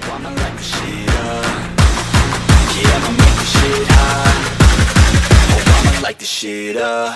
I'ma light the shit up. Yeah, I'ma make shit hot. I'ma light the shit up.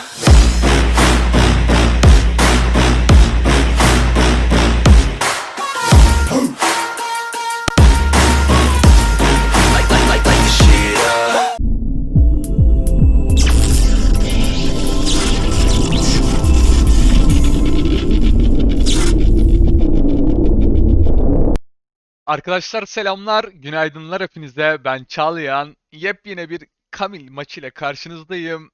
Arkadaşlar selamlar, günaydınlar hepinize. Ben Çağlayan. Yepyeni bir Kamil maçıyla karşınızdayım.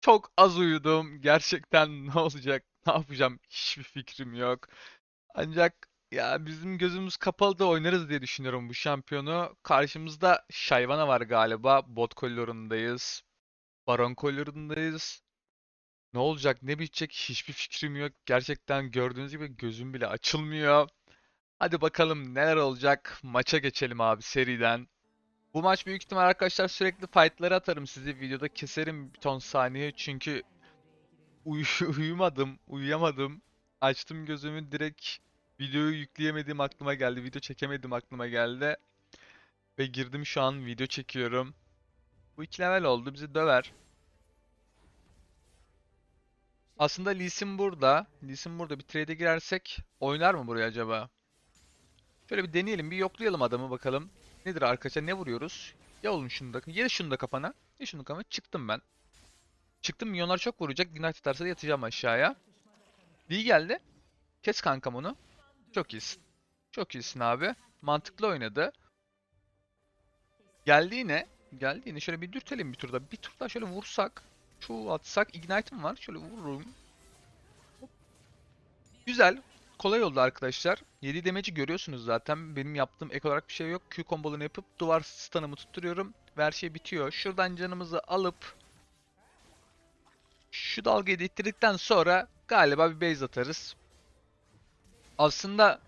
Çok az uyudum. Gerçekten ne olacak, ne yapacağım hiçbir fikrim yok. Ancak ya bizim gözümüz kapalı da oynarız diye düşünüyorum bu şampiyonu. Karşımızda Shyvana var galiba. Bot koridorundayız. Baron koridorundayız. Ne olacak, ne bitecek hiçbir fikrim yok. Gerçekten gördüğünüz gibi gözüm bile açılmıyor. Hadi bakalım neler olacak. Maça geçelim abi seriden. Bu maç büyük ihtimal arkadaşlar sürekli fightları atarım sizi. Videoda keserim bir ton saniye. Çünkü uy uyumadım, uyuyamadım. Açtım gözümü direkt videoyu yükleyemediğim aklıma geldi. Video çekemedim aklıma geldi. Ve girdim şu an video çekiyorum. Bu iki level oldu. Bizi döver. Aslında Lee Sin burada. Lee Sin burada. Bir trade'e girersek oynar mı buraya acaba? Şöyle bir deneyelim, bir yoklayalım adamı bakalım. Nedir arkadaşlar, ne vuruyoruz? Ya oğlum şunu da, ye şunu da kafana. Ye şunu da. Çıktım ben. Çıktım, milyonlar çok vuracak. Ignite atarsa da yatacağım aşağıya. Lee geldi. Kes kankam onu. Çok iyisin. Çok iyisin abi. Mantıklı oynadı. Geldi yine. Geldi yine. Şöyle bir dürtelim bir turda. Bir tur daha şöyle vursak. Şu atsak. Ignite'ım var. Şöyle vururum. Güzel. Kolay oldu arkadaşlar. 7 damage'i görüyorsunuz zaten. Benim yaptığım ek olarak bir şey yok. Q kombolarını yapıp duvar stun'ımı tutturuyorum. Ve her şey bitiyor. Şuradan canımızı alıp şu dalgayı da sonra galiba bir base atarız. Aslında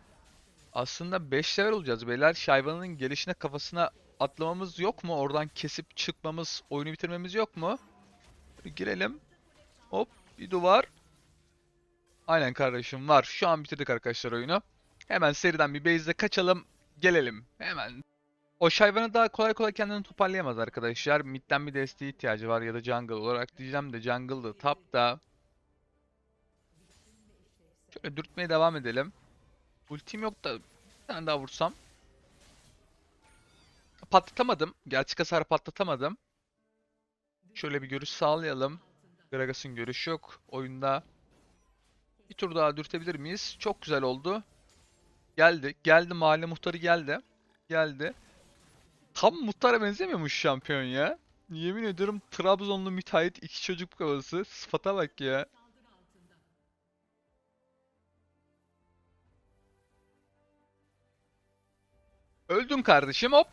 aslında 5 level olacağız beyler. Shyvan'ın gelişine kafasına atlamamız yok mu? Oradan kesip çıkmamız, oyunu bitirmemiz yok mu? Girelim. Hop bir duvar. Aynen kardeşim var. Şu an bitirdik arkadaşlar oyunu. Hemen seriden bir base'de kaçalım. Gelelim. Hemen. O Shyvana daha kolay kolay kendini toparlayamaz arkadaşlar. Mid'den bir desteğe ihtiyacı var ya da jungle olarak diyeceğim de jungle'da tapta. Şöyle dürtmeye devam edelim. Ultim yok da bir tane daha vursam. Patlatamadım. Gerçek hasar patlatamadım. Şöyle bir görüş sağlayalım. Gragas'ın görüşü yok oyunda. Bir tur daha dürtebilir miyiz? Çok güzel oldu. Geldi. Geldi. Mahalle muhtarı geldi. Geldi. Tam muhtara benzemiyormuş şampiyon ya. Yemin ediyorum Trabzonlu müteahhit iki çocuk babası. Sıfata bak ya. Öldün kardeşim hop.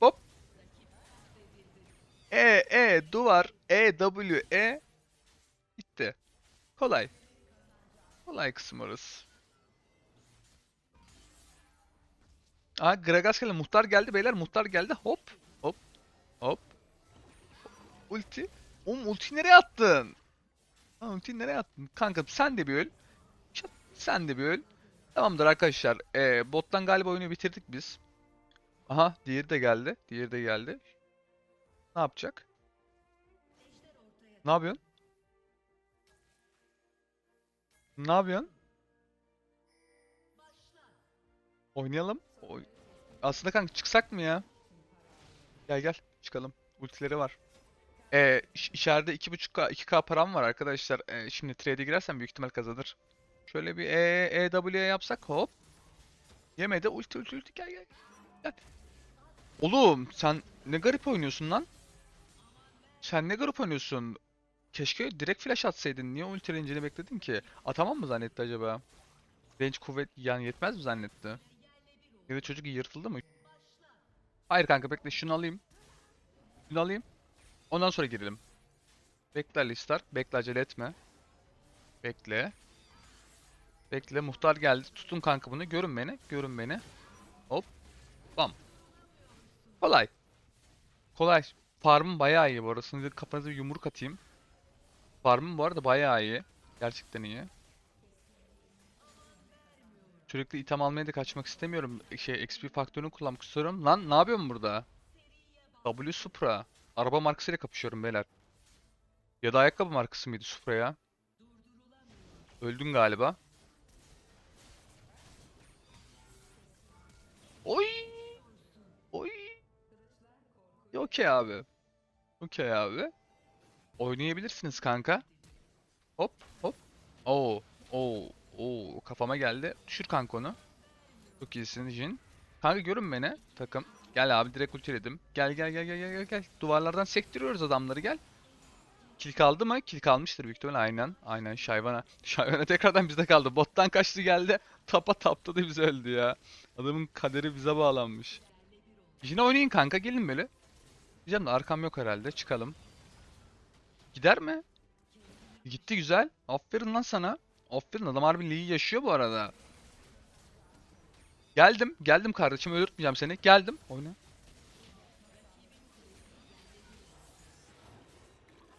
Hop. E E duvar E W E Bitti. Kolay. Kolay kısım orası. Aa Gragas geldi. Muhtar geldi beyler. Muhtar geldi. Hop. Hop. Hop. Ulti. Oğlum ulti nereye attın? Ha, ulti nereye attın? Kankam sen de bir öl. Şat, Sen de bir öl. Tamamdır arkadaşlar. Ee, bottan galiba oyunu bitirdik biz. Aha diğeri de geldi. Diğeri de geldi. Ne yapacak? Ne yapıyorsun? Ne yapıyorsun? Oynayalım. Oy- Aslında kanka çıksak mı ya? Gel gel çıkalım. Ultileri var. Ee, içeride 2.5K 2K param var arkadaşlar. Ee, şimdi trade'e girersem büyük ihtimal kazanır. Şöyle bir E, EW yapsak hop. Yemedi. Ulti ulti ulti gel gel. Gel. Oğlum sen ne garip oynuyorsun lan? Sen ne garip oynuyorsun? Keşke direkt flash atsaydın. Niye ulti range'ini bekledin ki? Atamam mı zannetti acaba? Range kuvvet yani yetmez mi zannetti? Ya da çocuk yırtıldı mı? Hayır kanka bekle şunu alayım. Şunu alayım. Ondan sonra girelim. Bekle Alistar. Bekle acele etme. Bekle. Bekle muhtar geldi. Tutun kanka bunu. Görün beni. Görün beni. Hop. Bam. Kolay. Kolay. Farmım bayağı iyi bu arada. Şimdi kafanıza bir yumruk atayım. Farmım bu arada bayağı iyi. Gerçekten iyi. Sürekli item almaya da kaçmak istemiyorum. Şey XP faktörünü kullanmak istiyorum. Lan ne yapıyorum burada? W Supra. Araba markasıyla kapışıyorum beyler. Ya da ayakkabı markası mıydı Supra ya? Öldün galiba. Oy! Oy! Okey abi. Okey abi. Oynayabilirsiniz kanka. Hop hop. Oo. Oo. Oo. Kafama geldi. Düşür kanka onu. Çok iyisin Jin. Kanka görün beni. Takım. Gel abi direkt ultiledim. Gel gel gel gel gel gel. Duvarlardan sektiriyoruz adamları gel. Kill kaldı mı? Kill kalmıştır büyük ihtimalle. Aynen. Aynen Şayvana. Şayvana tekrardan bizde kaldı. Bottan kaçtı geldi. Tapa tapta da bize öldü ya. Adamın kaderi bize bağlanmış. Yine oynayın kanka gelin böyle. Diyeceğim de arkam yok herhalde. Çıkalım. Gider mi? Gitti güzel. Aferin lan sana. Aferin adam harbi ligi yaşıyor bu arada. Geldim. Geldim kardeşim. Öldürtmeyeceğim seni. Geldim. Oyna.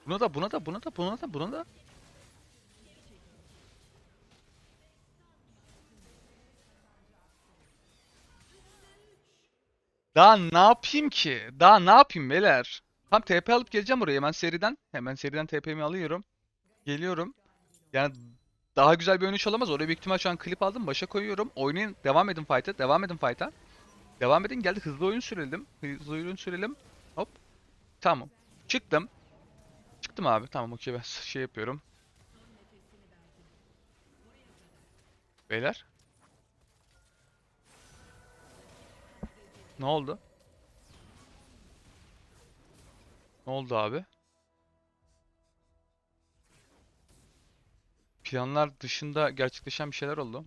Buna da buna da buna da buna da buna da. Daha ne yapayım ki? Daha ne yapayım beyler? Tam TP alıp geleceğim oraya hemen seriden. Hemen seriden TP'mi alıyorum. Geliyorum. Yani daha güzel bir oyun olamaz. Oraya büyük ihtimal şu an klip aldım. Başa koyuyorum. Oynayın. Devam edin fight'a. Devam edin fight'a. Devam edin. Geldi. Hızlı oyun sürelim. Hızlı oyun sürelim. Hop. Tamam. Çıktım. Çıktım abi. Tamam okey ben şey yapıyorum. Beyler. Ne oldu? Ne oldu abi? Planlar dışında gerçekleşen bir şeyler oldu.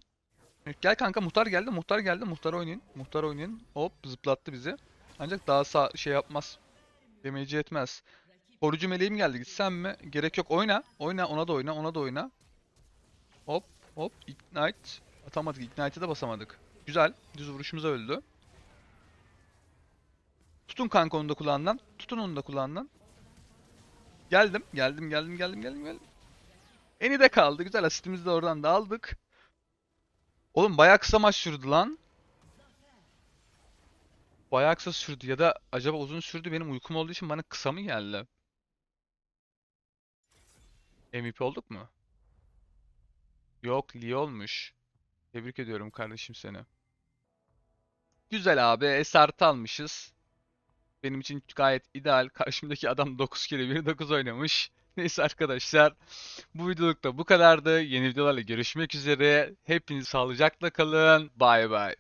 Gel kanka muhtar geldi. Muhtar geldi. Muhtar oynayın. Muhtar oynayın. Hop zıplattı bizi. Ancak daha sağ şey yapmaz. Demeci etmez. Korucu meleğim geldi. Gitsem mi? Gerek yok. Oyna. Oyna. Ona da oyna. Ona da oyna. Hop. Hop. Ignite. Atamadık. Ignite'e de basamadık. Güzel. Düz vuruşumuza öldü. Tutun kanka onu da kulağından. Tutun onu da kulağından. Geldim. Geldim. Geldim. Geldim. Geldim. Geldim. Eni de kaldı. Güzel. Asistimizi de oradan da aldık. Oğlum bayağı kısa maç sürdü lan. Bayağı kısa sürdü. Ya da acaba uzun sürdü. Benim uykum olduğu için bana kısa mı geldi? MVP olduk mu? Yok, Lee olmuş. Tebrik ediyorum kardeşim seni. Güzel abi. Esart'ı almışız. Benim için gayet ideal. Karşımdaki adam 9 kere 1 9 oynamış. Neyse arkadaşlar. Bu videoluk da bu kadardı. Yeni videolarla görüşmek üzere. Hepiniz sağlıcakla kalın. Bay bay.